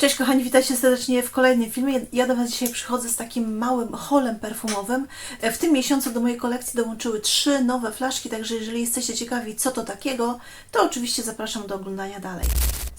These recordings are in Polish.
Cześć kochani, witajcie serdecznie w kolejnym filmie. Ja do Was dzisiaj przychodzę z takim małym holem perfumowym. W tym miesiącu do mojej kolekcji dołączyły trzy nowe flaszki, także jeżeli jesteście ciekawi co to takiego, to oczywiście zapraszam do oglądania dalej.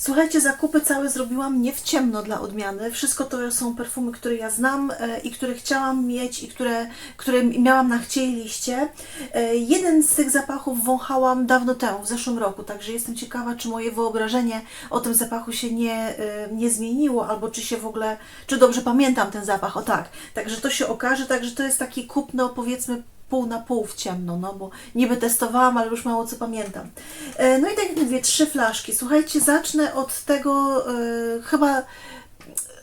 Słuchajcie, zakupy całe zrobiłam nie w ciemno dla odmiany. Wszystko to są perfumy, które ja znam e, i które chciałam mieć i które, które miałam na chciej liście. E, Jeden z tych zapachów wąchałam dawno temu, w zeszłym roku, także jestem ciekawa, czy moje wyobrażenie o tym zapachu się nie, e, nie zmieniło, albo czy się w ogóle, czy dobrze pamiętam ten zapach, o tak. Także to się okaże, także to jest taki kupno, powiedzmy, pół na pół w ciemno, no bo niby testowałam, ale już mało co pamiętam. E, No i tak jak mówię, trzy flaszki. Słuchajcie, zacznę od tego e, chyba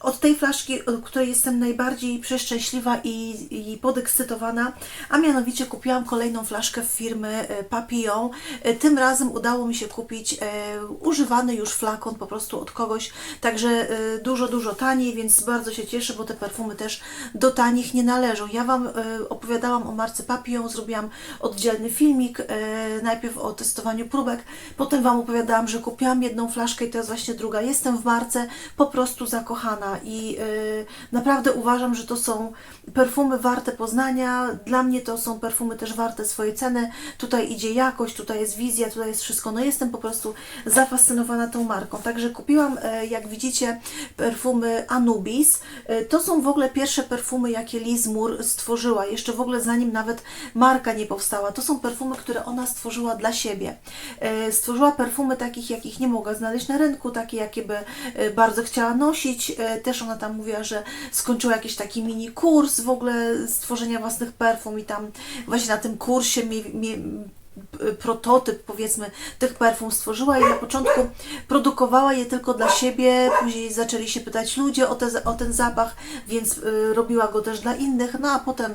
od tej flaszki, od której jestem najbardziej przeszczęśliwa i, i podekscytowana, a mianowicie kupiłam kolejną flaszkę firmy e, Papillon. E, Tym razem udało mi się kupić e, używany już flakon po prostu od kogoś, także dużo, dużo taniej, więc bardzo się cieszę, bo te perfumy też do tanich nie należą. Ja Wam opowiadałam o marce Papillon, zrobiłam oddzielny filmik, najpierw o testowaniu próbek, potem Wam opowiadałam, że kupiłam jedną flaszkę i to jest właśnie druga. Jestem w marce po prostu zakochana i y, naprawdę uważam, że to są perfumy warte poznania. Dla mnie to są perfumy też warte swojej ceny. Tutaj idzie jakość, tutaj jest wizja, tutaj jest wszystko. No jestem po prostu zafascynowana tą marką. Także kupiłam, e, jak widzicie, perfumy Anubis. E, To są w ogóle pierwsze perfumy, jakie Liz Moore stworzyła. Jeszcze w ogóle zanim nawet marka nie powstała. To są perfumy, które ona stworzyła dla siebie. Stworzyła perfumy takich, jakich nie mogła znaleźć na rynku, takie, jakie by bardzo chciała nosić. Też ona tam mówiła, że skończyła jakiś taki mini kurs w ogóle stworzenia własnych perfum i tam właśnie na tym kursie mi, mi, prototyp powiedzmy tych perfum stworzyła i na początku produkowała je tylko dla siebie, później zaczęli się pytać ludzie o, te, o ten zapach, więc y, robiła go też dla innych, no a potem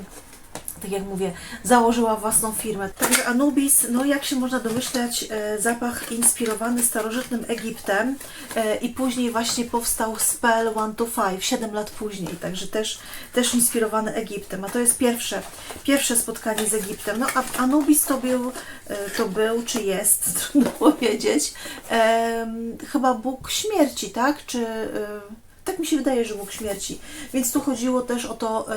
tak jak mówię, założyła własną firmę. Także Anubis, no jak się można domyślać, e, zapach inspirowany starożytnym Egiptem e, i później właśnie powstał Spell 1 to 5, 7 lat później, także też, też inspirowany Egiptem. A to jest pierwsze, pierwsze spotkanie z Egiptem. No a Anubis to był, e, to był czy jest, trudno powiedzieć, chyba Bóg śmierci, tak? Czy... tak mi się wydaje, że Bóg śmierci. Więc tu chodziło też o, to,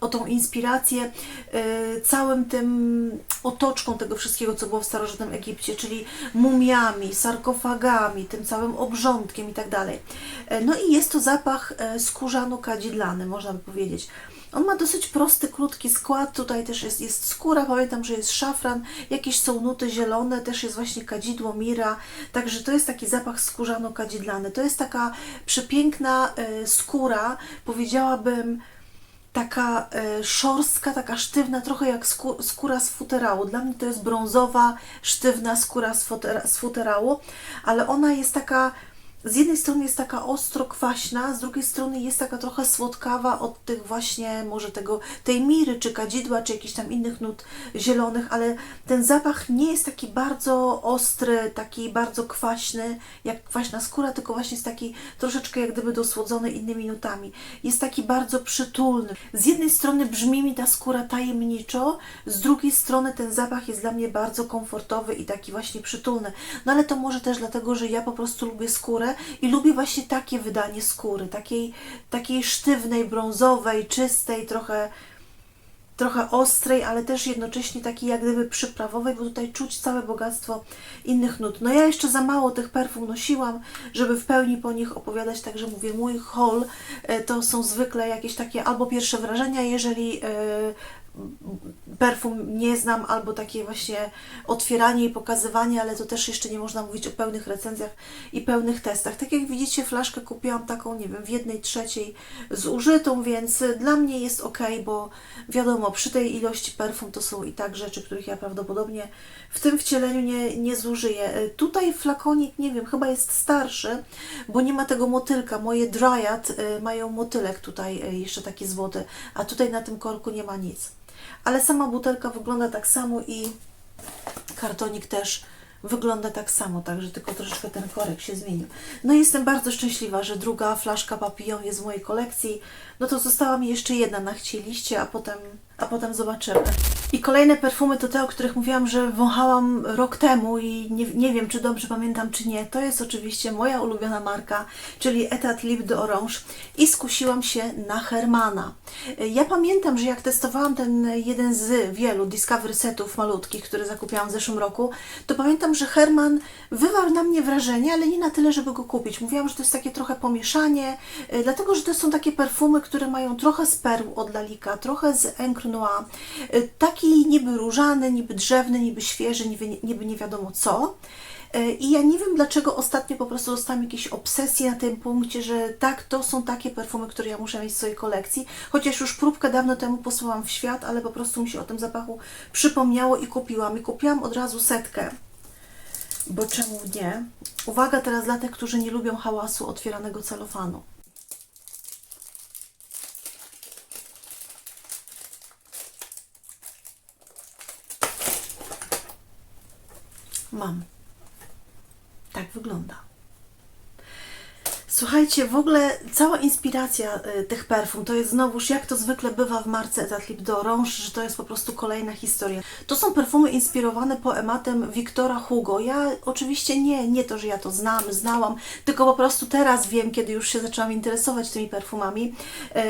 o tą inspirację e, całym tym otoczką tego wszystkiego, co było w starożytnym Egipcie, czyli mumiami, sarkofagami, tym całym obrządkiem i tak dalej. E, No i jest to zapach e, skórzano-kadzidlany, można by powiedzieć. On ma dosyć prosty, krótki skład. Tutaj też jest, jest skóra, pamiętam, że jest szafran, jakieś są nuty zielone, też jest właśnie kadzidło, mira. Także to jest taki zapach skórzano-kadzidlany. To jest taka przepiękna e, skóra, powiedziałabym taka e, szorstka, taka sztywna, trochę jak skó- skóra z futerału. Dla mnie to jest brązowa, sztywna skóra z, z futerału, ale ona jest taka, z jednej strony jest taka ostro kwaśna, z drugiej strony jest taka trochę słodkawa od tych właśnie, może tego, tej miry, czy kadzidła, czy jakichś tam innych nut zielonych, ale ten zapach nie jest taki bardzo ostry, taki bardzo kwaśny, jak kwaśna skóra, tylko właśnie jest taki troszeczkę jak gdyby dosłodzony innymi nutami. Jest taki bardzo przytulny. Z jednej strony brzmi mi ta skóra tajemniczo, z drugiej strony ten zapach jest dla mnie bardzo komfortowy i taki właśnie przytulny. No ale to może też dlatego, że ja po prostu lubię skórę i lubię właśnie takie wydanie skóry, takiej, takiej sztywnej, brązowej, czystej, trochę trochę ostrej, ale też jednocześnie takiej jak gdyby przyprawowej, bo tutaj czuć całe bogactwo innych nut. No ja jeszcze za mało tych perfum nosiłam, żeby w pełni po nich opowiadać, także mówię, mój haul e, to są zwykle jakieś takie albo pierwsze wrażenia, jeżeli e, perfum nie znam, albo takie właśnie otwieranie i pokazywanie, ale to też jeszcze nie można mówić o pełnych recenzjach i pełnych testach. Tak jak widzicie, flaszkę kupiłam taką, nie wiem, w jednej trzeciej zużytą, więc dla mnie jest ok, bo wiadomo, przy tej ilości perfum to są i tak rzeczy, których ja prawdopodobnie w tym wcieleniu nie, nie zużyję. E, Tutaj flakonik, nie wiem, chyba jest starszy, bo nie ma tego motylka. Moje Dryad e, mają motylek tutaj e, jeszcze taki złoty, a tutaj na tym korku nie ma nic. Ale sama butelka wygląda tak samo i kartonik też wygląda tak samo, także tylko troszeczkę ten korek się zmienił. No i jestem bardzo szczęśliwa, że druga flaszka Papillon jest w mojej kolekcji. No to została mi jeszcze jedna na chcieliście, a potem a potem zobaczymy. I kolejne perfumy to te, o których mówiłam, że wąchałam rok temu i nie, nie wiem, czy dobrze pamiętam, czy nie. To jest oczywiście moja ulubiona marka, czyli Etat Lip de Orange i skusiłam się na Hermana. Ja pamiętam, że jak testowałam ten jeden z wielu Discovery setów malutkich, które zakupiłam w zeszłym roku, to pamiętam, że Herman wywarł na mnie wrażenie, ale nie na tyle, żeby go kupić. Mówiłam, że to jest takie trochę pomieszanie, y, dlatego, że to są takie perfumy, które mają trochę z perł od Lalika, trochę z Encre Noir, y, taki niby różany, niby drzewny, niby świeży, niby, niby nie wiadomo co. Y, I ja nie wiem, dlaczego ostatnio po prostu dostałam jakieś obsesje na tym punkcie, że tak, to są takie perfumy, które ja muszę mieć w swojej kolekcji. Chociaż już próbkę dawno temu posłałam w świat, ale po prostu mi się o tym zapachu przypomniało i kupiłam. I kupiłam od razu setkę. Bo czemu nie? Uwaga teraz dla tych, którzy nie lubią hałasu otwieranego celofanu. Mam. Tak wygląda. Słuchajcie, w ogóle cała inspiracja y, tych perfum to jest znowuż, jak to zwykle bywa w marce Etat Lip d'Orange, że to jest po prostu kolejna historia. To są perfumy inspirowane poematem Wiktora Hugo. Ja oczywiście nie, nie to, że ja to znam, znałam, tylko po prostu teraz wiem, kiedy już się zaczęłam interesować tymi perfumami.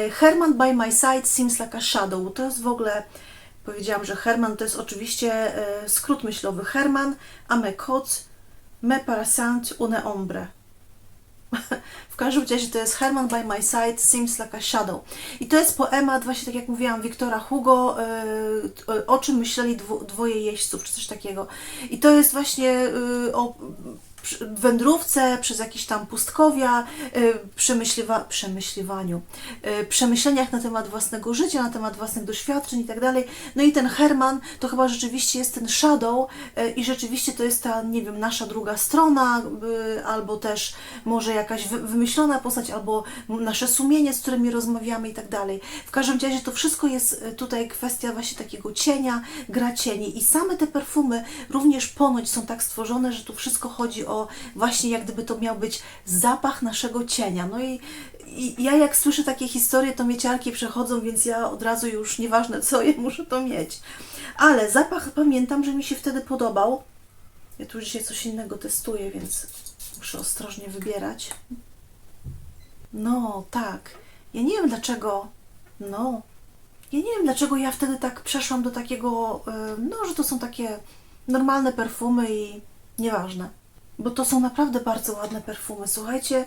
Y, Herman by my side seems like a shadow. To jest w ogóle Powiedziałam, że Herman to jest oczywiście e, skrót myślowy. Herman, a me coc, me parasant, une ombre. w każdym razie to jest Herman by my side, seems like a shadow. I to jest poemat, właśnie tak jak mówiłam, Wiktora Hugo, e, o czym myśleli dwo, dwoje jeźdźców, czy coś takiego. I to jest właśnie e, o wędrówce, przez jakieś tam pustkowia, y, przemyśliwa, przemyśliwaniu, y, przemyśleniach na temat własnego życia, na temat własnych doświadczeń i tak dalej. No i ten Herman to chyba rzeczywiście jest ten shadow y, i rzeczywiście to jest ta, nie wiem, nasza druga strona, albo też może jakaś wymyślona postać, albo nasze sumienie, z którymi rozmawiamy i tak dalej. W każdym razie to wszystko jest tutaj kwestia właśnie takiego cienia, gra cieni i same te perfumy również ponoć są tak stworzone, że tu wszystko chodzi o właśnie jak gdyby to miał być zapach naszego cienia. No i, i ja jak słyszę takie historie, to mieciarki przechodzą, więc ja od razu już nieważne co, ja muszę to mieć. Ale zapach pamiętam, że mi się wtedy podobał. Ja tu dzisiaj coś innego testuję, więc muszę ostrożnie wybierać. No, tak. Ja nie wiem dlaczego. No. Ja nie wiem dlaczego ja wtedy tak przeszłam do takiego, e, no, że to są takie normalne perfumy i nieważne bo to są naprawdę bardzo ładne perfumy. Słuchajcie,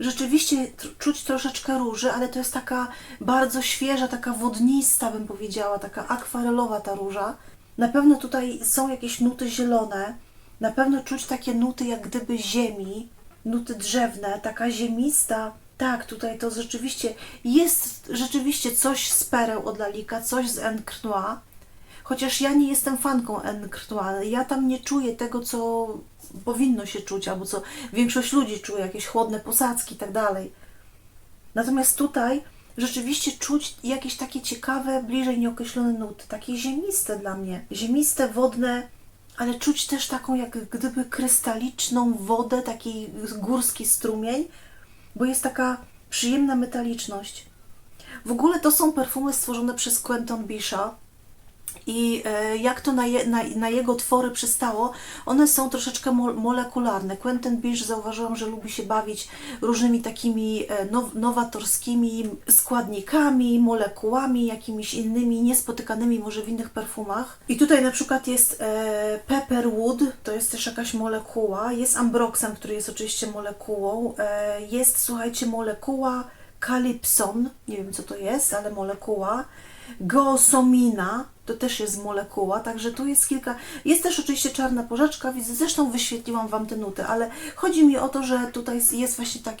rzeczywiście czuć troszeczkę róży, ale to jest taka bardzo świeża, taka wodnista, bym powiedziała, taka akwarelowa ta róża. Na pewno tutaj są jakieś nuty zielone, na pewno czuć takie nuty jak gdyby ziemi, nuty drzewne, taka ziemista. Tak, tutaj to rzeczywiście jest rzeczywiście coś z pereł od Lalika, coś z Encre Noir. Chociaż ja nie jestem fanką Noir, ja tam nie czuję tego, co powinno się czuć, albo co większość ludzi czuje, jakieś chłodne posadzki i tak dalej. Natomiast tutaj rzeczywiście czuć jakieś takie ciekawe, bliżej nieokreślone nuty, takie ziemiste dla mnie, ziemiste, wodne, ale czuć też taką jak gdyby krystaliczną wodę, taki górski strumień, bo jest taka przyjemna metaliczność. W ogóle to są perfumy stworzone przez Quentin Bishop, i e, jak to na, je, na, na, jego twory przystało, one są troszeczkę mo molekularne. Quentin Bish zauważyłam, że lubi się bawić różnymi takimi e, now, nowatorskimi składnikami, molekułami, jakimiś innymi niespotykanymi może w innych perfumach. I tutaj na przykład jest e, Pepperwood, to jest też jakaś molekuła, jest Ambroxan, który jest oczywiście molekułą, e, jest słuchajcie molekuła Calypson, nie wiem co to jest, ale molekuła, Geosomina, to też jest molekuła, także tu jest kilka. Jest też oczywiście czarna porzeczka, więc zresztą wyświetliłam Wam te nuty, ale chodzi mi o to, że tutaj jest właśnie tak,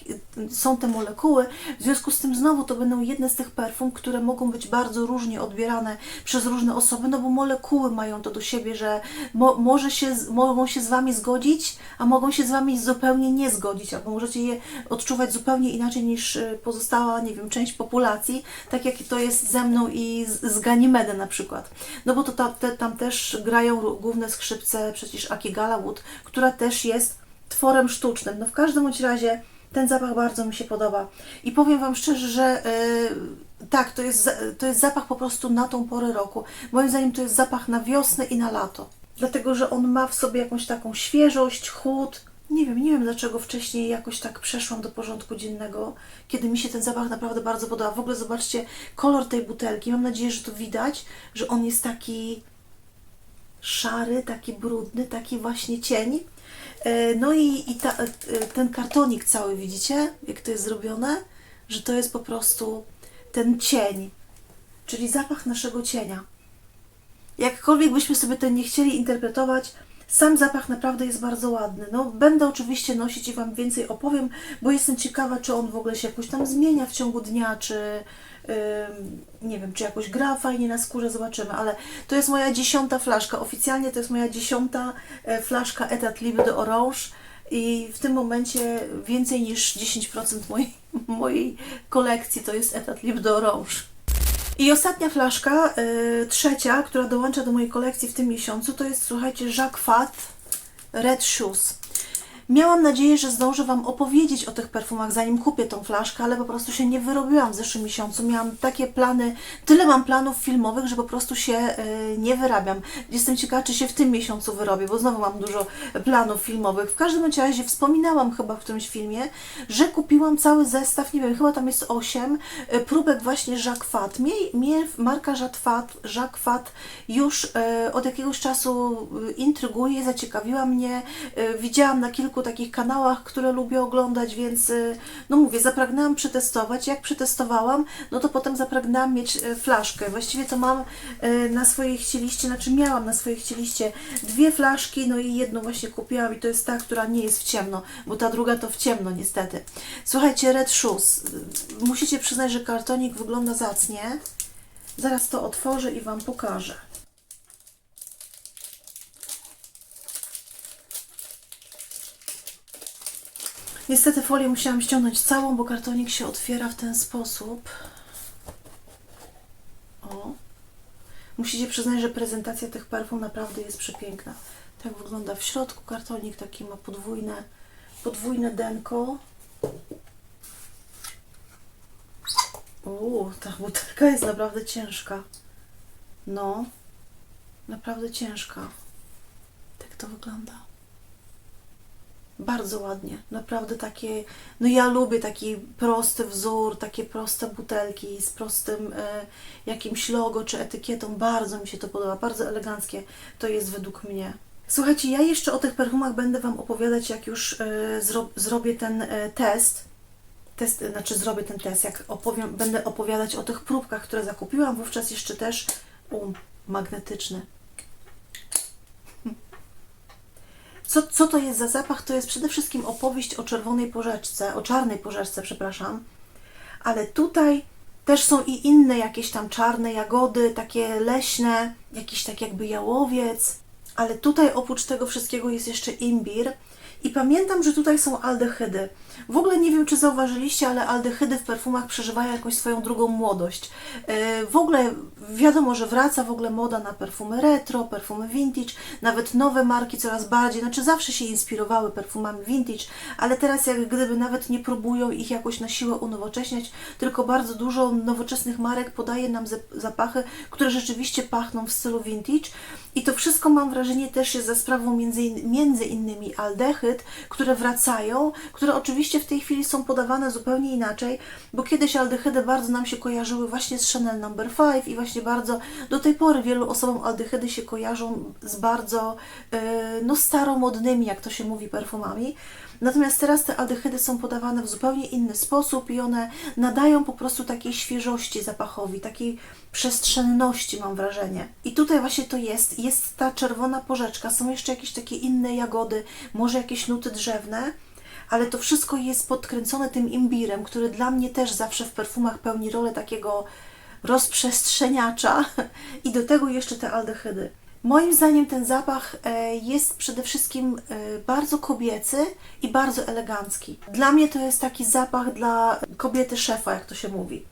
są te molekuły. W związku z tym znowu to będą jedne z tych perfum, które mogą być bardzo różnie odbierane przez różne osoby, no bo molekuły mają to do siebie, że mo może się, mogą się z Wami zgodzić, a mogą się z Wami zupełnie nie zgodzić, albo możecie je odczuwać zupełnie inaczej niż y, pozostała, nie wiem, część populacji, tak jak to jest ze mną i z, z na przykład. No bo to tam, te, tam też grają główne skrzypce przecież Aki Galawood, która też jest tworem sztucznym. No w każdym bądź razie Ten zapach bardzo mi się podoba. I powiem Wam szczerze, że yy, tak, to jest, to jest zapach po prostu na tą porę roku. Moim zdaniem to jest zapach na wiosnę i na lato. Dlatego, że on ma w sobie jakąś taką świeżość, chłód. Nie wiem, nie wiem dlaczego wcześniej jakoś tak przeszłam do porządku dziennego, kiedy mi się ten zapach naprawdę bardzo podoba. W ogóle zobaczcie kolor tej butelki. Mam nadzieję, że to widać, że on jest taki szary, taki brudny, taki właśnie cień. E, No i, i ta, e, ten kartonik cały, widzicie, jak to jest zrobione? Że to jest po prostu ten cień, czyli zapach naszego cienia. Jakkolwiek byśmy sobie to nie chcieli interpretować, sam zapach naprawdę jest bardzo ładny. No, będę oczywiście nosić i Wam więcej opowiem, bo jestem ciekawa, czy on w ogóle się jakoś tam zmienia w ciągu dnia, czy ym, nie wiem, czy jakoś gra fajnie na skórze, zobaczymy, ale to jest moja dziesiąta flaszka. Oficjalnie to jest moja dziesiąta e, flaszka Etat Libre de Orange i w tym momencie więcej niż 10% mojej, mojej kolekcji to jest Etat Libre de Orange. I ostatnia flaszka, y, trzecia, która dołącza do mojej kolekcji w tym miesiącu, to jest, słuchajcie, Jacques Fat Red Shoes. Miałam nadzieję, że zdążę Wam opowiedzieć o tych perfumach, zanim kupię tą flaszkę, ale po prostu się nie wyrobiłam w zeszłym miesiącu. Miałam takie plany, tyle mam planów filmowych, że po prostu się y, nie wyrabiam. Jestem ciekawa, czy się w tym miesiącu wyrobię, bo znowu mam dużo planów filmowych. W każdym razie wspominałam chyba w którymś filmie, że kupiłam cały zestaw, nie wiem, chyba tam jest 8 y, próbek właśnie Jacques Fat. Mnie, mnie marka Jacques Fat już y, od jakiegoś czasu intryguje, zaciekawiła mnie. Y, widziałam na kilku takich kanałach, które lubię oglądać, więc y, no mówię, zapragnęłam przetestować. Jak przetestowałam, no to potem zapragnęłam mieć y, flaszkę. Właściwie to mam y, na swojej chcieliście, znaczy miałam na swojej chcieliście dwie flaszki, no i jedną właśnie kupiłam i to jest ta, która nie jest w ciemno, bo ta druga to w ciemno niestety. Słuchajcie, Red Shoes. Musicie przyznać, że kartonik wygląda zacnie. Zaraz to otworzę i Wam pokażę. Niestety folię musiałam ściągnąć całą, bo kartonik się otwiera w ten sposób. O. Musicie przyznać, że prezentacja tych perfum naprawdę jest przepiękna. Tak wygląda w środku kartonik, taki ma podwójne, podwójne denko. Uuu, ta butelka jest naprawdę ciężka. No, naprawdę ciężka. Tak to wygląda. Bardzo ładnie, naprawdę takie, no ja lubię taki prosty wzór, takie proste butelki z prostym e, jakimś logo czy etykietą, bardzo mi się to podoba, bardzo eleganckie to jest według mnie. Słuchajcie, ja jeszcze o tych perfumach będę Wam opowiadać, jak już e, zro, zrobię ten e, test, test, znaczy zrobię ten test, jak opowiem, będę opowiadać o tych próbkach, które zakupiłam, wówczas jeszcze też um, magnetyczny. Co, co to jest za zapach? To jest przede wszystkim opowieść o czerwonej porzeczce, o czarnej porzeczce, przepraszam. Ale tutaj też są i inne jakieś tam czarne jagody, takie leśne, jakiś tak jakby jałowiec. Ale tutaj oprócz tego wszystkiego jest jeszcze imbir. I pamiętam, że tutaj są aldehydy. W ogóle nie wiem, czy zauważyliście, ale aldehydy w perfumach przeżywają jakąś swoją drugą młodość. Yy, W ogóle wiadomo, że wraca w ogóle moda na perfumy retro, perfumy vintage, nawet nowe marki coraz bardziej, znaczy zawsze się inspirowały perfumami vintage, ale teraz jak gdyby nawet nie próbują ich jakoś na siłę unowocześniać, tylko bardzo dużo nowoczesnych marek podaje nam zap- zapachy, które rzeczywiście pachną w stylu vintage i to wszystko mam wrażenie też jest za sprawą między, in- między innymi aldehyd, które wracają, które oczywiście w tej chwili są podawane zupełnie inaczej, bo kiedyś aldehydy bardzo nam się kojarzyły właśnie z Chanel No. 5 i właśnie bardzo do tej pory wielu osobom aldehydy się kojarzą z bardzo e, no staromodnymi, jak to się mówi, perfumami. Natomiast teraz te aldehydy są podawane w zupełnie inny sposób i one nadają po prostu takiej świeżości zapachowi, takiej przestrzenności mam wrażenie. I tutaj właśnie to jest, jest ta czerwona porzeczka, są jeszcze jakieś takie inne jagody, może jakieś nuty drzewne, ale to wszystko jest podkręcone tym imbirem, który dla mnie też zawsze w perfumach pełni rolę takiego rozprzestrzeniacza i do tego jeszcze te aldehydy. Moim zdaniem ten zapach e, jest przede wszystkim e, bardzo kobiecy i bardzo elegancki. Dla mnie to jest taki zapach dla kobiety szefa, jak to się mówi.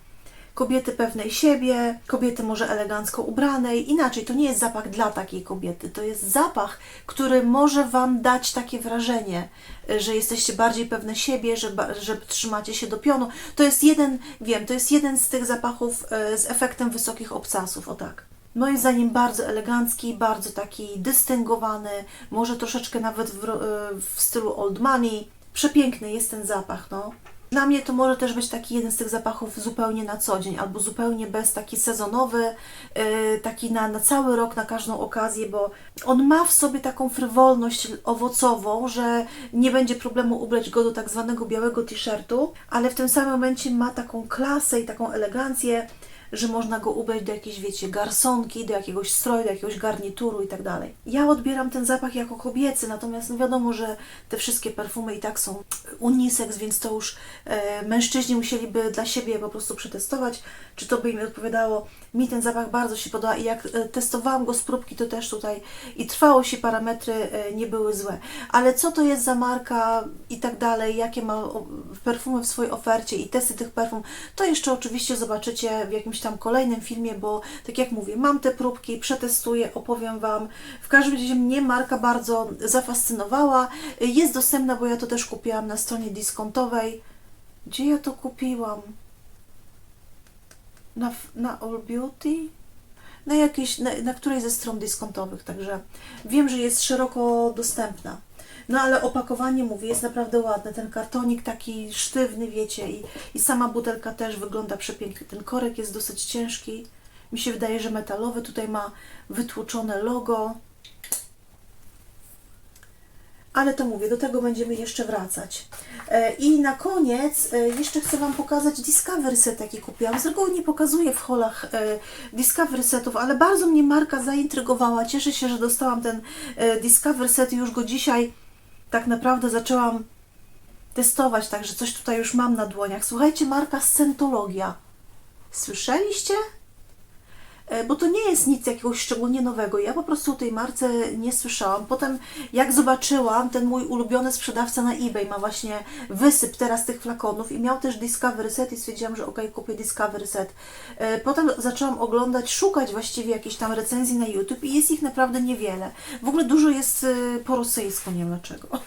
kobiety pewnej siebie, kobiety może elegancko ubranej. Inaczej, to nie jest zapach dla takiej kobiety. To jest zapach, który może Wam dać takie wrażenie, y, że jesteście bardziej pewne siebie, że, że trzymacie się do pionu. To jest jeden, wiem, to jest jeden z tych zapachów z efektem wysokich obcasów, o tak. Moim zdaniem bardzo elegancki, bardzo taki dystyngowany, może troszeczkę nawet w, y, w stylu old money. Przepiękny jest ten zapach, no. Dla mnie to może też być taki jeden z tych zapachów zupełnie na co dzień, albo zupełnie bez, taki sezonowy, yy, taki na, na cały rok, na każdą okazję, bo on ma w sobie taką frywolność owocową, że nie będzie problemu ubrać go do tak zwanego białego t-shirtu, ale w tym samym momencie ma taką klasę i taką elegancję, że można go ubrać do jakiejś, wiecie, garsonki, do jakiegoś stroju, do jakiegoś garnituru i tak dalej. Ja odbieram ten zapach jako kobiecy, natomiast no wiadomo, że te wszystkie perfumy i tak są unisex, więc to już e, mężczyźni musieliby dla siebie po prostu przetestować, czy to by im odpowiadało. Mi ten zapach bardzo się podoba i jak e, testowałam go z próbki, to też tutaj i trwałość i parametry e, nie były złe. Ale co to jest za marka i tak dalej, jakie ma perfumy w swojej ofercie i testy tych perfum, to jeszcze oczywiście zobaczycie w jakimś tam kolejnym filmie, bo tak jak mówię, mam te próbki, przetestuję, opowiem Wam. W każdym razie mnie marka bardzo zafascynowała. Jest dostępna, bo ja to też kupiłam na stronie dyskontowej. Gdzie ja to kupiłam? Na, na All Beauty? Na, jakiejś, na, na której ze stron dyskontowych, także wiem, że jest szeroko dostępna. No ale opakowanie, mówię, jest naprawdę ładne. Ten kartonik taki sztywny, wiecie, i, i sama butelka też wygląda przepięknie. Ten korek jest dosyć ciężki. Mi się wydaje, że metalowy. Tutaj ma wytłuczone logo. Ale to mówię, do tego będziemy jeszcze wracać. E, I na koniec e, jeszcze chcę Wam pokazać Discovery Set, jaki kupiłam. Z reguły nie pokazuję w holach e, Discovery Setów, ale bardzo mnie marka zaintrygowała. Cieszę się, że dostałam ten Discovery Set i już go dzisiaj tak naprawdę zaczęłam testować, także coś tutaj już mam na dłoniach. Słuchajcie, marka Scentologia. Słyszeliście? E, Bo to nie jest nic jakiegoś szczególnie nowego. Ja po prostu o tej marce nie słyszałam. Potem, jak zobaczyłam, ten mój ulubiony sprzedawca na eBay ma właśnie wysyp teraz tych flakonów i miał też Discovery Set i stwierdziłam, że okej, kupię Discovery Set. E, Potem zaczęłam oglądać, szukać właściwie jakichś tam recenzji na YouTube i jest ich naprawdę niewiele. W ogóle dużo jest e, po rosyjsku, nie wiem dlaczego.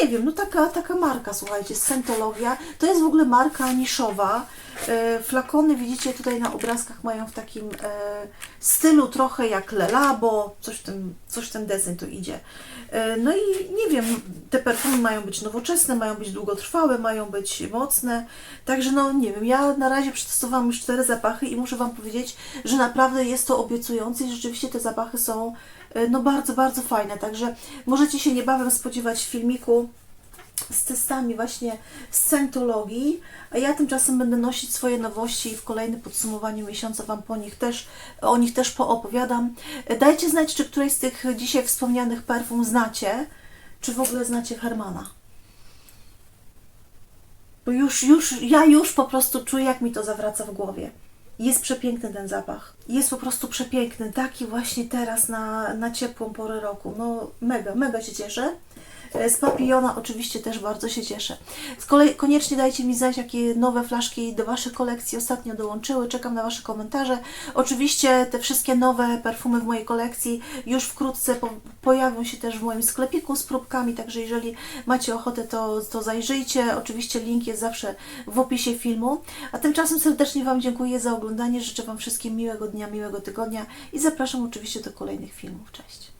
Nie wiem, no taka, taka marka, słuchajcie, Scentologia. To jest w ogóle marka niszowa. E, Flakony widzicie tutaj na obrazkach mają w takim e, stylu trochę jak Lelabo, coś w ten, coś w ten deseń tu idzie. E, No i nie wiem, te perfumy mają być nowoczesne, mają być długotrwałe, mają być mocne. Także no nie wiem, ja na razie przetestowałam już cztery zapachy i muszę Wam powiedzieć, że naprawdę jest to obiecujące i rzeczywiście te zapachy są no bardzo, bardzo fajne. Także możecie się niebawem spodziewać filmiku z testami właśnie Scentologii, a ja tymczasem będę nosić swoje nowości i w kolejnym podsumowaniu miesiąca Wam po nich też, o nich też poopowiadam. Dajcie znać, czy któreś z tych dzisiaj wspomnianych perfum znacie, czy w ogóle znacie Hermana. Bo już, już, ja już po prostu czuję, jak mi to zawraca w głowie. Jest przepiękny ten zapach. Jest po prostu przepiękny. Taki właśnie teraz na, na ciepłą porę roku. No mega, mega się cieszę. E, Z Papillona oczywiście też bardzo się cieszę. Z kolei koniecznie dajcie mi znać, jakie nowe flaszki do Waszych kolekcji ostatnio dołączyły. Czekam na Wasze komentarze. Oczywiście te wszystkie nowe perfumy w mojej kolekcji już wkrótce po, pojawią się też w moim sklepiku z próbkami, także jeżeli macie ochotę, to, to zajrzyjcie. Oczywiście link jest zawsze w opisie filmu. A tymczasem serdecznie Wam dziękuję za oglądanie. Życzę Wam wszystkim miłego dnia, miłego tygodnia i zapraszam oczywiście do kolejnych filmów. Cześć!